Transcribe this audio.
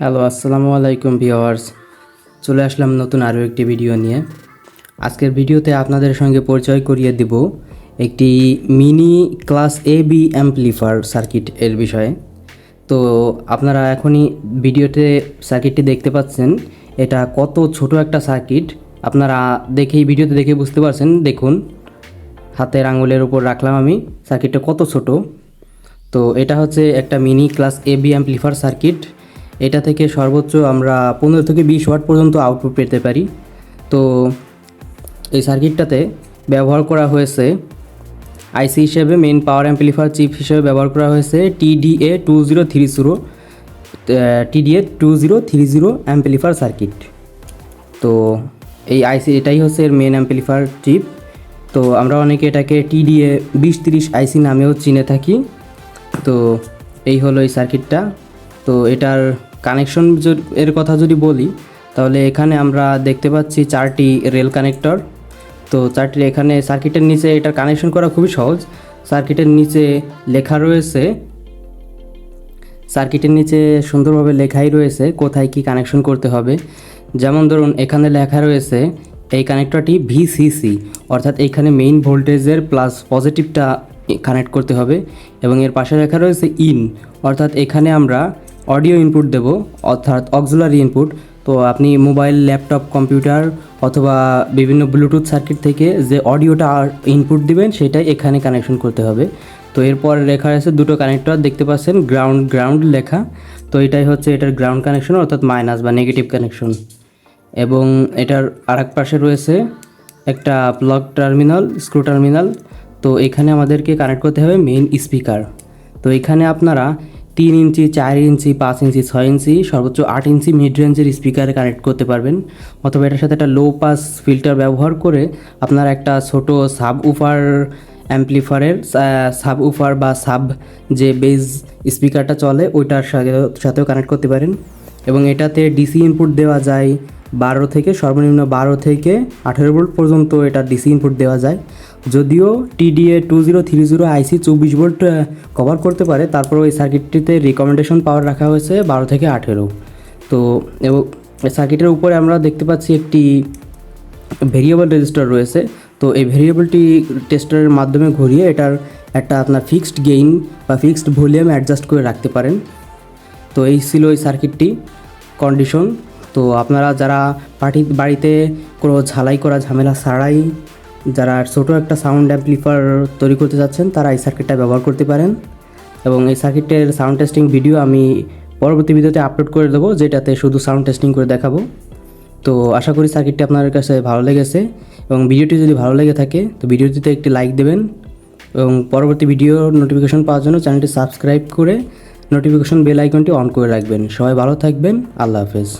Hello আসসালামু আলাইকুম viewers চলে আসলাম নতুন আরও একটি ভিডিও নিয়ে। আজকের ভিডিওতে আপনাদের সঙ্গে পরিচয় করিয়ে দেব একটি mini class A B amplifier circuit এর বিষয়ে। তো আপনারা এখনই ভিডিওতে সার্কিটটি দেখতে পাচ্ছেন, এটা কত ছোট একটা সার্কিট। আপনারা দেখেই ভিডিওতে দেখে বুঝতে পারছেন, দেখুন, হাতের আঙুলের উপর রাখলাম আমি, সার্কিটটা কত ছোট। তো এটা হচ্ছে একটা mini class A B amplifier circuit. এটা থেকে সর্বোচ্চ আমরা পনেরো থেকে বিশ ওয়াট পর্যন্ত আউটপুট পেতে পারি। তো এই সার্কিটটাতে ব্যবহার করা হয়েছে আইসি হিসেবে মেন পাওয়ার অ্যাম্পলিফায়ার চিপ হিসেবে ব্যবহার করা হয়েছে TDA two zero three zero TDA two zero three zero amplifier circuit তো এই আইসি এটাই হচ্ছে এর মেন অ্যাম্পলিফায়ার চিপ তো আমরা অনেকে এটাকে টিডিএ বিশ তিরিশ আইসি নামেও চিনে থাকি। তো এই হলো এই সার্কিটটা তো এটার কানেকশন এর কথা যদি বলি, তাহলে এখানে আমরা দেখতে পাচ্ছি চারটি রেল কানেক্টর তো চারটি, এখানে সার্কিটের নিচে এটার কানেকশন করা খুবই সহজ। সার্কিটের নিচে লেখা রয়েছে সার্কিটের নিচে সুন্দরভাবে লেখাই রয়েছে কোথায় কি কানেকশন করতে হবে। যেমন ধরুন, এখানে লেখা রয়েছে, এই কানেক্টরটি ভিসিসি অর্থাৎ এইখানে মেইন ভোল্টেজের প্লাস পজিটিভটা কানেক্ট করতে হবে। এবং এর পাশে লেখা রয়েছে ইন অর্থাৎ এখানে আমরা অডিও ইনপুট দেব, অর্থাৎ অক্সুলারি ইনপুট। তো আপনি মোবাইল, ল্যাপটপ, কম্পিউটার অথবা বিভিন্ন ব্লুটুথ সার্কিট থেকে যে অডিওটা ইনপুট দিবেন, সেটাই এখানে কানেকশন করতে হবে। তো এরপর লেখা আছে দুটো কানেক্টর, দেখতে পাচ্ছেন গ্রাউন্ড গ্রাউন্ড লেখা। তো এটাই হচ্ছে এটার গ্রাউন্ড কানেকশন, অর্থাৎ মাইনাস বা নেগেটিভ কানেকশন। এবং এটার আরেক পাশে রয়েছে একটা প্লাগ টার্মিনাল, স্ক্রু টার্মিনাল। তো এখানে আমাদেরকে কানেক্ট করতে হবে মেইন স্পিকার। তো এখানে আপনারা তিন ইঞ্চি, চার ইঞ্চি, পাঁচ ইঞ্চি, ছয় ইঞ্চি, সর্বোচ্চ আট ইঞ্চি মিড রেঞ্জের স্পিকারে কানেক্ট করতে পারবেন। অথবা এটার সাথে একটা লো পাস ফিল্টার ব্যবহার করে আপনার একটা ছোট সাব উফার অ্যাম্পলিফারের সাব উফার বা সাব যে বেজ স্পিকারটা চলে, ওইটার সাথে, সাথেও কানেক্ট করতে পারেন। এবং এটাতে ডিসি ইনপুট দেওয়া যায় বারো থেকে, সর্বনিম্ন বারো থেকে আঠেরো ভোল্ট পর্যন্ত এটা ডিসি ইনপুট দেওয়া যায়। যদিও TDA two zero three zero IC চব্বিশ ভোল্ট কভার করতে পারে তারপর ওই সার্কিটটিতে রিকমেন্ডেশন পাওয়ার রাখা হয়েছে বারো থেকে আঠেরো। তো, এবং সার্কিটের উপরে আমরা দেখতে পাচ্ছি একটি ভেরিয়েবল রেজিস্টার রয়েছে। তো এই ভেরিয়েবলটি টেস্টারের মাধ্যমে ঘুরিয়ে এটার একটা আপনার ফিক্সড গেইন বা ফিক্সড ভলিউম অ্যাডজাস্ট করে রাখতে পারেন। তো এই ছিল ওই সার্কিটটি কন্ডিশন তো আপনারা যারা পার্টি বাড়িতে কোনো ঝালাই করা ঝামেলা ছাড়াই যারা ছোটো একটা সাউন্ড অ্যাম্পলিফার তৈরি করতে যাচ্ছেন, তারা এই সার্কিটটা ব্যবহার করতে পারেন। এবং এই সার্কিটের সাউন্ড টেস্টিং ভিডিও আমি পরবর্তী ভিডিওতে আপলোড করে দেবো, যেটাতে শুধু সাউন্ড টেস্টিং করে দেখাবো। তো আশা করি সার্কিটটি আপনাদের কাছে ভালো লেগেছে এবং ভিডিওটি যদি ভালো লেগে থাকে, তো ভিডিওটিতে একটি লাইক দেবেন। এবং পরবর্তী ভিডিও নোটিফিকেশন পাওয়ার জন্য চ্যানেলটি সাবস্ক্রাইব করে নোটিফিকেশন বেল আইকনটি অন করে রাখবেন। সবাই ভালো থাকবেন, আল্লাহ হাফেজ।